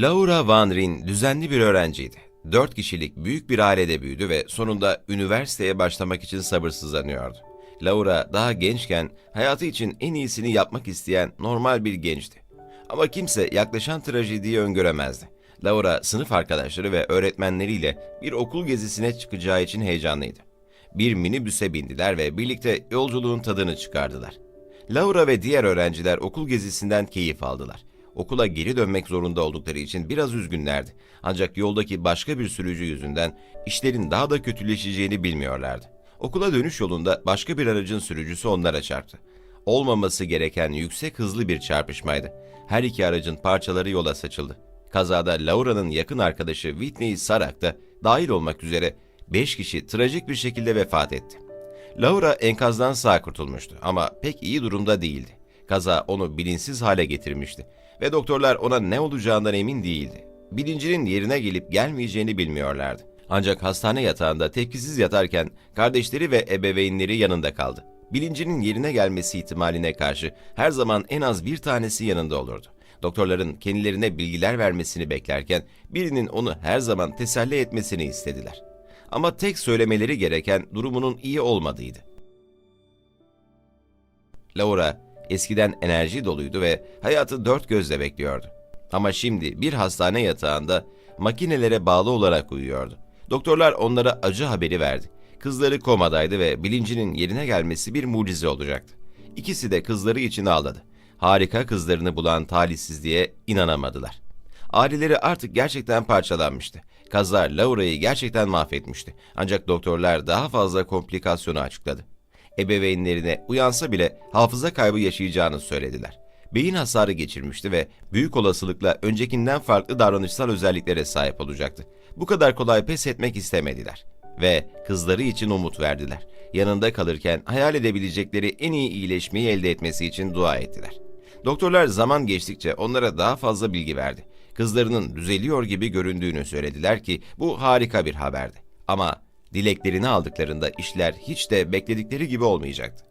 Laura Van Ryn düzenli bir öğrenciydi. Dört kişilik büyük bir ailede büyüdü ve sonunda üniversiteye başlamak için sabırsızlanıyordu. Laura daha gençken hayatı için en iyisini yapmak isteyen normal bir gençti. Ama kimse yaklaşan trajediyi öngöremezdi. Laura sınıf arkadaşları ve öğretmenleriyle bir okul gezisine çıkacağı için heyecanlıydı. Bir minibüse bindiler ve birlikte yolculuğun tadını çıkardılar. Laura ve diğer öğrenciler okul gezisinden keyif aldılar. Okula geri dönmek zorunda oldukları için biraz üzgünlerdi. Ancak yoldaki başka bir sürücü yüzünden işlerin daha da kötüleşeceğini bilmiyorlardı. Okula dönüş yolunda başka bir aracın sürücüsü onlara çarptı. Olmaması gereken yüksek hızlı bir çarpışmaydı. Her iki aracın parçaları yola saçıldı. Kazada Laura'nın yakın arkadaşı Whitney Sarak da dahil olmak üzere 5 kişi trajik bir şekilde vefat etti. Laura enkazdan sağ kurtulmuştu ama pek iyi durumda değildi. Kaza onu bilinçsiz hale getirmişti ve doktorlar ona ne olacağından emin değildi. Bilincinin yerine gelip gelmeyeceğini bilmiyorlardı. Ancak hastane yatağında tepkisiz yatarken kardeşleri ve ebeveynleri yanında kaldı. Bilincinin yerine gelmesi ihtimaline karşı her zaman en az bir tanesi yanında olurdu. Doktorların kendilerine bilgiler vermesini beklerken birinin onu her zaman teselli etmesini istediler. Ama tek söylemeleri gereken durumunun iyi olmadığıydı. Laura eskiden enerji doluydu ve hayatı dört gözle bekliyordu. Ama şimdi bir hastane yatağında makinelere bağlı olarak uyuyordu. Doktorlar onlara acı haberi verdi. Kızları komadaydı ve bilincinin yerine gelmesi bir mucize olacaktı. İkisi de kızları için ağladı. Harika kızlarını bulan talihsizliğe inanamadılar. Aileleri artık gerçekten parçalanmıştı. Kazlar Laura'yı gerçekten mahvetmişti. Ancak doktorlar daha fazla komplikasyonu açıkladı. Ebeveynlerine uyansa bile hafıza kaybı yaşayacağını söylediler. Beyin hasarı geçirmişti ve büyük olasılıkla öncekinden farklı davranışsal özelliklere sahip olacaktı. Bu kadar kolay pes etmek istemediler ve kızları için umut verdiler. Yanında kalırken hayal edebilecekleri en iyi iyileşmeyi elde etmesi için dua ettiler. Doktorlar zaman geçtikçe onlara daha fazla bilgi verdi. Kızlarının düzeliyor gibi göründüğünü söylediler ki bu harika bir haberdi. Ama dileklerini aldıklarında işler hiç de bekledikleri gibi olmayacaktı.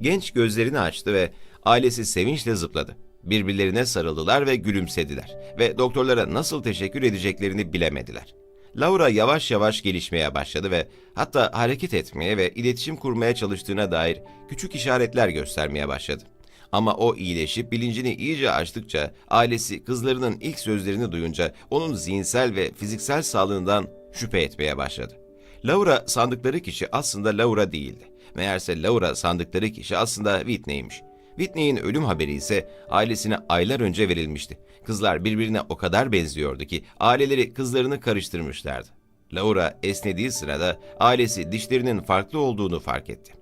Genç gözlerini açtı ve ailesi sevinçle zıpladı. Birbirlerine sarıldılar ve gülümsediler ve doktorlara nasıl teşekkür edeceklerini bilemediler. Laura yavaş yavaş gelişmeye başladı ve hatta hareket etmeye ve iletişim kurmaya çalıştığına dair küçük işaretler göstermeye başladı. Ama o iyileşip bilincini iyice açtıkça ailesi kızlarının ilk sözlerini duyunca onun zihinsel ve fiziksel sağlığından şüphe etmeye başladı. Laura sandıkları kişi aslında Laura değildi. Meğerse Laura sandıkları kişi aslında Whitney'miş. Whitney'in ölüm haberi ise ailesine aylar önce verilmişti. Kızlar birbirine o kadar benziyordu ki aileleri kızlarını karıştırmışlardı. Laura esnediği sırada ailesi dişlerinin farklı olduğunu fark etti.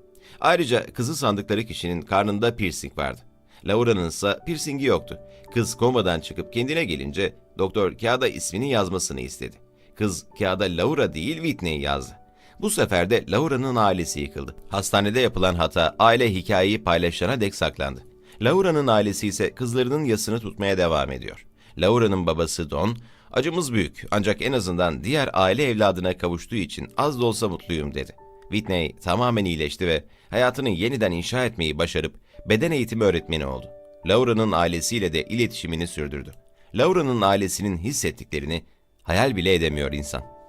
Ayrıca kızı sandıkları kişinin karnında piercing vardı. Laura'nın ise piercingi yoktu. Kız komadan çıkıp kendine gelince doktor kağıda ismini yazmasını istedi. Kız kağıda Laura değil Whitney yazdı. Bu sefer de Laura'nın ailesi yıkıldı. Hastanede yapılan hata aile hikayeyi paylaşana dek saklandı. Laura'nın ailesi ise kızlarının yasını tutmaya devam ediyor. Laura'nın babası Don, acımız büyük ancak en azından diğer aile evladına kavuştuğu için az da olsa mutluyum dedi. Whitney tamamen iyileşti ve hayatını yeniden inşa etmeyi başarıp beden eğitimi öğretmeni oldu. Laura'nın ailesiyle de iletişimini sürdürdü. Laura'nın ailesinin hissettiklerini hayal bile edemiyor insan.